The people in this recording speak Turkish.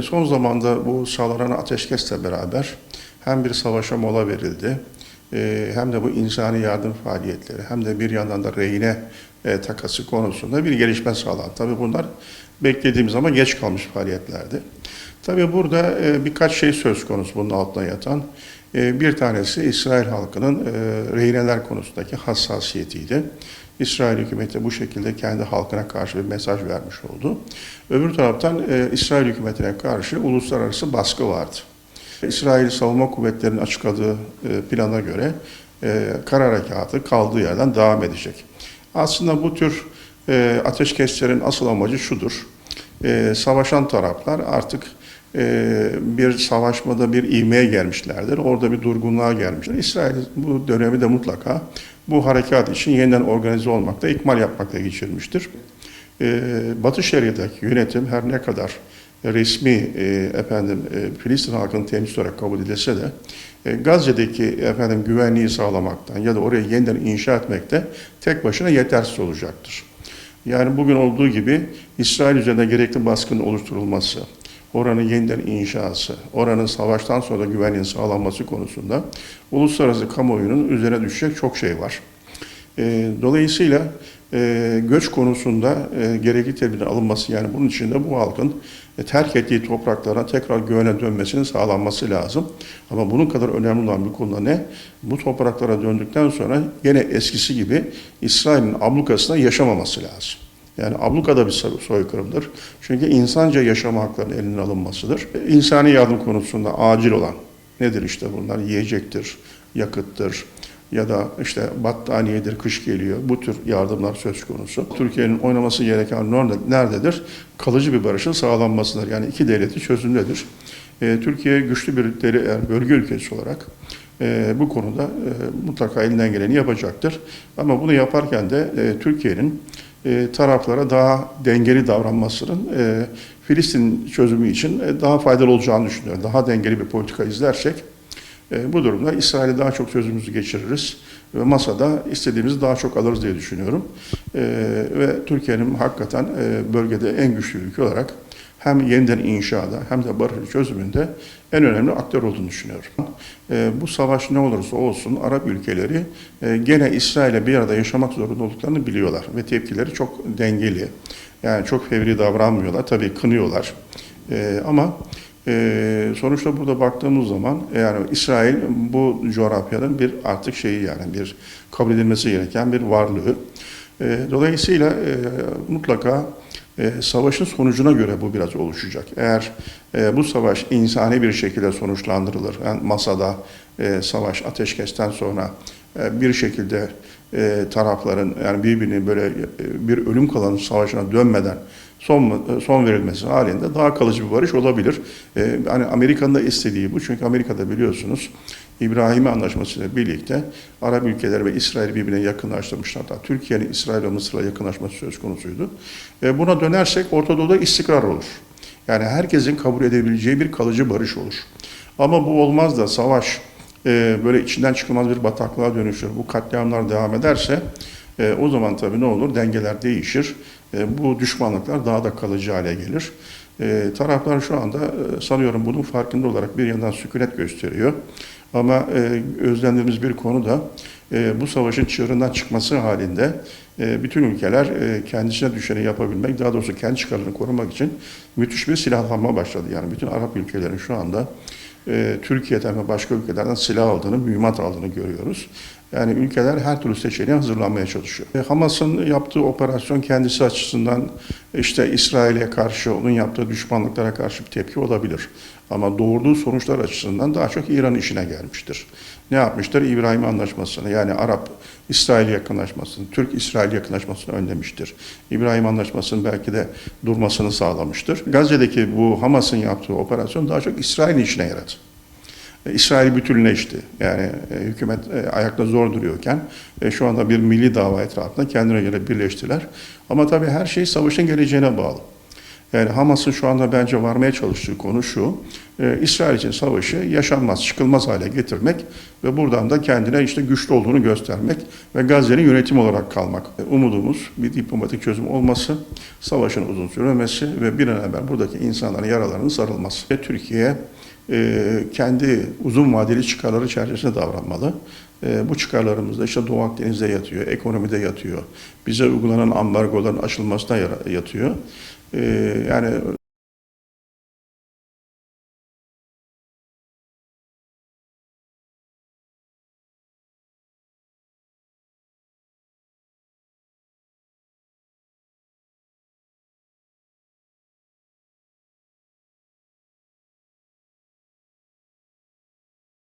Son zamanda bu sağlanan ateşkesle beraber hem bir savaşa mola verildi hem de bu insani yardım faaliyetleri hem de bir yandan da rehine e, takası konusunda bir gelişme sağlandı. Tabii bunlar beklediğimiz zaman geç kalmış faaliyetlerdi. Tabii burada e, birkaç şey söz konusu bunun altına yatan. E, Bir tanesi İsrail halkının rehineler konusundaki hassasiyetiydi. İsrail hükümeti bu şekilde kendi halkına karşı bir mesaj vermiş oldu. Öbür taraftan İsrail hükümetine karşı uluslararası baskı vardı. İsrail Savunma Kuvvetleri'nin açıkladığı e, plana göre e, kara harekatı kaldığı yerden devam edecek. Aslında bu tür e, ateşkeslerin asıl amacı şudur. Savaşan taraflar artık bir savaşmada bir ivmeye gelmişlerdir. Orada bir durgunluğa gelmişler. İsrail bu dönemi de mutlaka bu harekat için yeniden organize olmakta, ikmal yapmakta geçirmiştir. Batı Şeria'daki yönetim her ne kadar resmi e, efendim e, Filistin halkının temsilcisi olarak kabul edilse de e, Gazze'deki efendim güvenliği sağlamaktan ya da orayı yeniden inşa etmekte tek başına yetersiz olacaktır. Yani bugün olduğu gibi İsrail üzerinde gerekli baskının oluşturulması, oranın yeniden inşası, oranın savaştan sonra güvenliğin sağlanması konusunda uluslararası kamuoyunun üzerine düşecek çok şey var. E, dolayısıyla e, göç konusunda e, gerekli tedbirin alınması yani bunun için de bu halkın e, terk ettiği topraklara tekrar güvene dönmesinin sağlanması lazım. Ama bunun kadar önemli olan bir konuda ne? Bu topraklara döndükten sonra yine eskisi gibi İsrail'in ablukasında yaşamaması lazım. Yani abluka da bir soykırımdır. Çünkü insanca yaşama haklarının elinden alınmasıdır. İnsani yardım konusunda acil olan nedir işte bunlar? Yiyecektir, yakıttır, ya da işte battaniyedir, kış geliyor. Bu tür yardımlar söz konusu. Türkiye'nin oynaması gereken norm nerededir? Kalıcı bir barışın sağlanmasıdır. Yani iki devleti çözümdedir. E, Türkiye güçlü bir deri, yani bölge ülkesi olarak e, bu konuda e, mutlaka elinden geleni yapacaktır. Ama bunu yaparken de e, Türkiye'nin e, taraflara daha dengeli davranmasının e, Filistin çözümü için e, daha faydalı olacağını düşünüyorum. Daha dengeli bir politika izlersek e, bu durumda İsrail'e daha çok sözümüzü geçiririz ve masada istediğimizi daha çok alırız diye düşünüyorum. E, ve Türkiye'nin hakikaten e, bölgede en güçlü ülke olarak hem yeniden inşada hem de barış çözümünde en önemli aktör olduğunu düşünüyorum. E, bu savaş ne olursa olsun Arap ülkeleri e, gene İsrail'e bir arada yaşamak zorunda olduklarını biliyorlar ve tepkileri çok dengeli. Yani çok fevri davranmıyorlar. Tabii kınıyorlar. E, ama ee, sonuçta burada baktığımız zaman yani İsrail bu coğrafyanın bir artık şeyi yani bir kabul edilmesi gereken bir varlığı. Ee, dolayısıyla e, mutlaka e, savaşın sonucuna göre bu biraz oluşacak. Eğer e, bu savaş insani bir şekilde sonuçlandırılır, yani masada e, savaş ateşkesten sonra bir şekilde e, tarafların yani birbirini böyle e, bir ölüm kalan savaşına dönmeden son son verilmesi halinde daha kalıcı bir barış olabilir. E, hani Amerika'nın da istediği bu çünkü Amerika'da biliyorsunuz İbrahim Anlaşması ile birlikte Arap ülkeleri ve İsrail birbirine yakınlaştırmışlar. Hatta Türkiye'nin İsrail ve Mısır'la yakınlaşması söz konusuydu. E, buna dönersek Orta Doğu'da istikrar olur. Yani herkesin kabul edebileceği bir kalıcı barış olur. Ama bu olmaz da savaş e, böyle içinden çıkılmaz bir bataklığa dönüşür. Bu katliamlar devam ederse e, o zaman tabii ne olur? Dengeler değişir. E, bu düşmanlıklar daha da kalıcı hale gelir. E, taraflar şu anda e, sanıyorum bunun farkında olarak bir yandan sükunet gösteriyor. Ama e, özlendiğimiz bir konu da e, bu savaşın çığırından çıkması halinde e, bütün ülkeler e, kendisine düşeni yapabilmek, daha doğrusu kendi çıkarlarını korumak için müthiş bir silahlanma başladı. Yani bütün Arap ülkelerin şu anda e, Türkiye'den ve başka ülkelerden silah aldığını, mühimmat aldığını görüyoruz. Yani ülkeler her türlü seçeneğe hazırlanmaya çalışıyor. E, Hamas'ın yaptığı operasyon kendisi açısından işte İsrail'e karşı, onun yaptığı düşmanlıklara karşı bir tepki olabilir. Ama doğurduğu sonuçlar açısından daha çok İran işine gelmiştir. Ne yapmıştır? İbrahim Anlaşması'nı yani Arap-İsrail yakınlaşmasını, Türk-İsrail yakınlaşmasını önlemiştir. İbrahim Anlaşması'nın belki de durmasını sağlamıştır. Gazze'deki bu Hamas'ın yaptığı operasyon daha çok İsrail'in işine yaradı. İsrail bütünleşti. Yani e, hükümet e, ayakta zor duruyorken e, şu anda bir milli dava etrafında kendine göre birleştiler. Ama tabii her şey savaşın geleceğine bağlı. Yani Hamas'ın şu anda bence varmaya çalıştığı konu şu. e, İsrail için savaşı yaşanmaz, çıkılmaz hale getirmek ve buradan da kendine işte güçlü olduğunu göstermek ve Gazze'nin yönetim olarak kalmak. E, Umudumuz bir diplomatik çözüm olması, savaşın uzun sürmemesi ve bir an evvel buradaki insanların yaralarının sarılması. Ve Türkiye e, kendi uzun vadeli çıkarları çerçevesinde davranmalı. E, bu çıkarlarımız da işte Doğu Akdeniz'de yatıyor, ekonomide yatıyor. Bize uygulanan ambargoların aşılmasına yara- yatıyor. E, yani